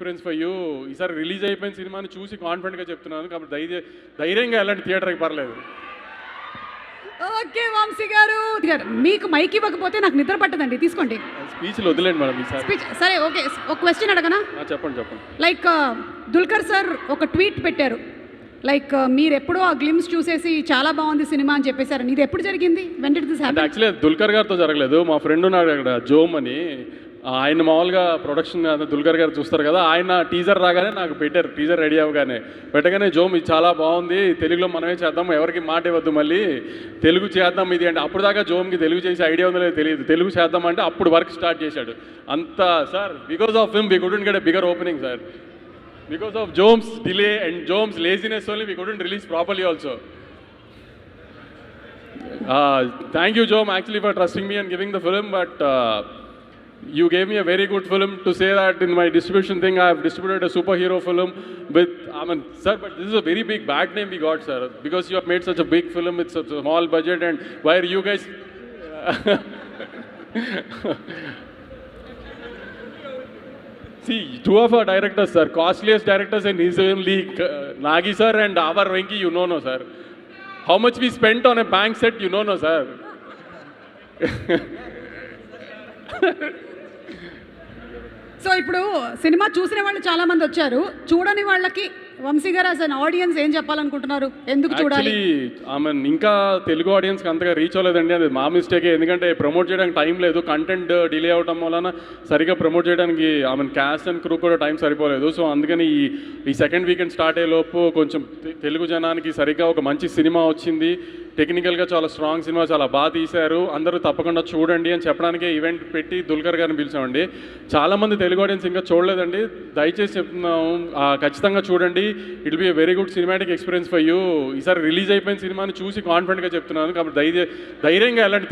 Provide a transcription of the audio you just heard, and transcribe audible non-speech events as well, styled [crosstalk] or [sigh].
Experience for you ఈసారి release అయిపోయిన సినిమాని చూసి కాన్ఫిడెంట్గా చెప్తున్నాను. కాబట్టి ధైర్య ధైర్యంగా వెళ్ళండి థియేటర్కి పర్లేదు. ఓకే వంశీ గారు. మీకు మైక్ ఇవ్వకపోతే నాకు నిద్ర పట్టదండి. తీసుకోండి. స్పీచ్లు వదిలేండి మేడం ఈసారి. స్పీచ్ సరే ఓకే. ఒక క్వశ్చన్ అడగనా? చెప్పండి చెప్పండి. లైక్ దుల్కర్ సార్ ఒక ట్వీట్ పెట్టారు. లైక్ మీరు ఎప్పుడో ఆ గ్లిమ్స్ చూసేసి చాలా బాగుంది సినిమా అని చెప్పేశారు. ఇది ఎప్పుడు జరిగింది? హ్యాపెన్ యాక్చువల్లీ దుల్కర్ గారితో జరగలేదు. మా ఫ్రెండ్ ఉన్నాడు అక్కడ జోమ్ అని. ఆయన మామూలుగా ప్రొడక్షన్ దుల్కర్ గారు చూస్తారు కదా ఆయన టీజర్ రాగానే నాకు పెట్టారు టీజర్ రెడీ అవ్వగానే. పెట్టగానే జోమ్ ఇది చాలా బాగుంది తెలుగులో మనమే చేద్దాం ఎవరికి మాట ఇవ్వద్దు మళ్ళీ. తెలుగు చేద్దాం ఇది అంటే అప్పుడు దాకా జోమ్కి తెలుగు చేసే ఐడియా ఉందో తెలియదు. తెలుగు చేద్దాం అంటే అప్పుడు వర్క్ స్టార్ట్ చేశాడు. అంత sir because of him we couldn't get bigger opening sir. Because of Jom's delay and Jom's laziness only we couldn't release properly also thank you Jom actually for trusting me and giving the the but You gave me a very good film to say that in my distribution thing, I have distributed a superhero film with. I mean, sir, but this is a very big bad name we got, sir, because you have made such a big film with such a small budget, and why are you guys. [laughs] See, two of our directors, sir, costliest directors in his own league, uh, Nagi sir and our Venki, you know, no, sir. How much we spent on a bank set, you know, no, sir. [laughs] [laughs] So ఇప్పుడు సినిమా చూసిన వాళ్ళు చాలా మంది వచ్చారు. చూడని వాళ్ళకి వంశీ గారు అసలు ఆడియన్స్ ఏం చెప్పాలనుకుంటున్నారు? ఎందుకు చూడాలి? ఆమె ఇంకా తెలుగు ఆడియన్స్కి అంతగా రీచ్ అవ్వలేదండి. అది మా మిస్టేకే ఎందుకంటే ప్రమోట్ చేయడానికి టైం లేదు. కంటెంట్ డిలే అవడం వలన సరిగా ప్రమోట్ చేయడానికి ఆమె క్యాస్ట్ అండ్ క్రూ కూడా టైం సరిపోలేదు. సో అందుకని ఈ ఈ సెకండ్ వీకెండ్ స్టార్ట్ అయ్యే లోపు కొంచెం తెలుగు జనానికి సరిగ్గా ఒక మంచి సినిమా వచ్చింది. టెక్నికల్గా చాలా స్ట్రాంగ్ సినిమా చాలా బాగా తీశారు. అందరూ తప్పకుండా చూడండి అని చెప్పడానికే ఈవెంట్ పెట్టి దుల్కర్ గారిని పిలిచామండి. చాలామంది తెలుగు ఆడియన్స్ ఇంకా చూడలేదండి. దయచేసి చెప్తున్నాం ఖచ్చితంగా చూడండి. It be a very good cinematic experience for you ఈసారి రిలీజ్ అయిపోయిన సినిమాని చూసి కాన్ఫిడెంట్గా చెప్తున్నాను. కాబట్టి ధైర్య ధైర్యంగా ఎలాంటి